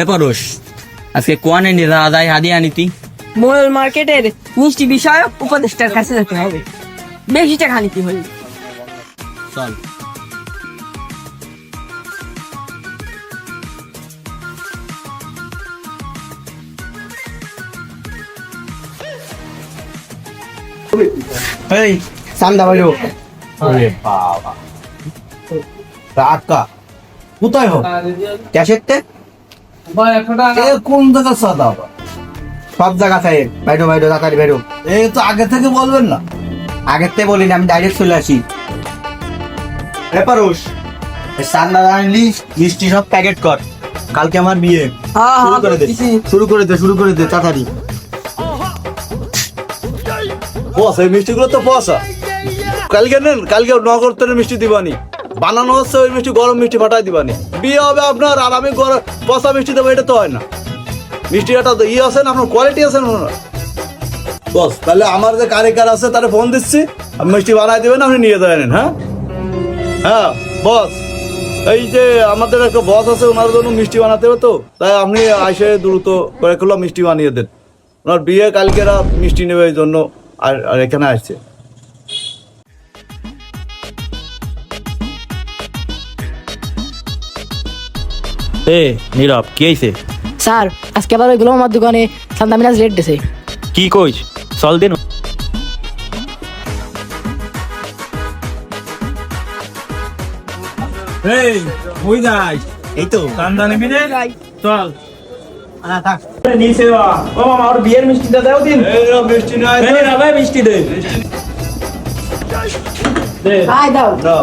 এ পরশ আজকে কোয়ানে যাওয়া যায় হাদিয়া আনিতি মোড়ল মার্কেটের মিষ্টি বিষয়ক উপদেষ্টার কাছে যেতে হবে। বেশি টাকা নিতে হবে চল। এই চান্দা বাইরো আরে বাবা টাকা কোথায় হোক? ক্যাশের কোন জায়গা সাদা সব জায়গা সাহেব বাইরো বাইরো তাড়াতাড়ি বাইরো। এই তো আগে থেকে বলবেন না। আগের থেকে বলিনি আমি ডাইরেক্ট চলে আসি। এ পারুষ এ চান্দা আনলি মিষ্টি সব প্যাকেট কর। কালকে আমার বিয়ে। শুরু করে দে। শুরু করে দে শুরু করে দে তাড়াতাড়ি। বস এই মিষ্টিগুলো তো পয়সা। কালকে নেন কালকে নগরতনের মিষ্টি দিবানি। বানানো হচ্ছে, ওই মিষ্টি, গরম মিষ্টি ফাটাই দিবানি। বিয়ে হবে আপনার, আর আমি গরম পচা মিষ্টি দেবো, এটা তো হয় না। মিষ্টি একটা তো ইয়ে আছে না, আপনার কোয়ালিটি আছে না বস, তাহলে আমার যে কারিগর আছে, তারে ফোন দিচ্ছি মিষ্টি বানাই দেবেন, আপনি নিয়ে যাবেন হ্যাঁ? হ্যাঁ বস। এই যে আমাদের একটা বস আছে, ওনার জন্য মিষ্টি বানাতে হবে তো, তাই আপনি এসে দ্রুত করে মিষ্টি বানিয়ে দেন। ওনার বিয়ে কালকেরা মিষ্টি নেবে এই জন্য আর এখানে আসছে। এ নীরব কি হয়েছে স্যার আজকে আবার ওইগুলো আমার দোকানে সান্দা মিনাজ রেট দিছে কি কইস চল দিন এই ওই যাই এই তো কান্দা নিবি রে চল নিচে ও মামা আর বিয়ের মিষ্টিটা দাও দিন মিষ্টি মিষ্টি দে দাও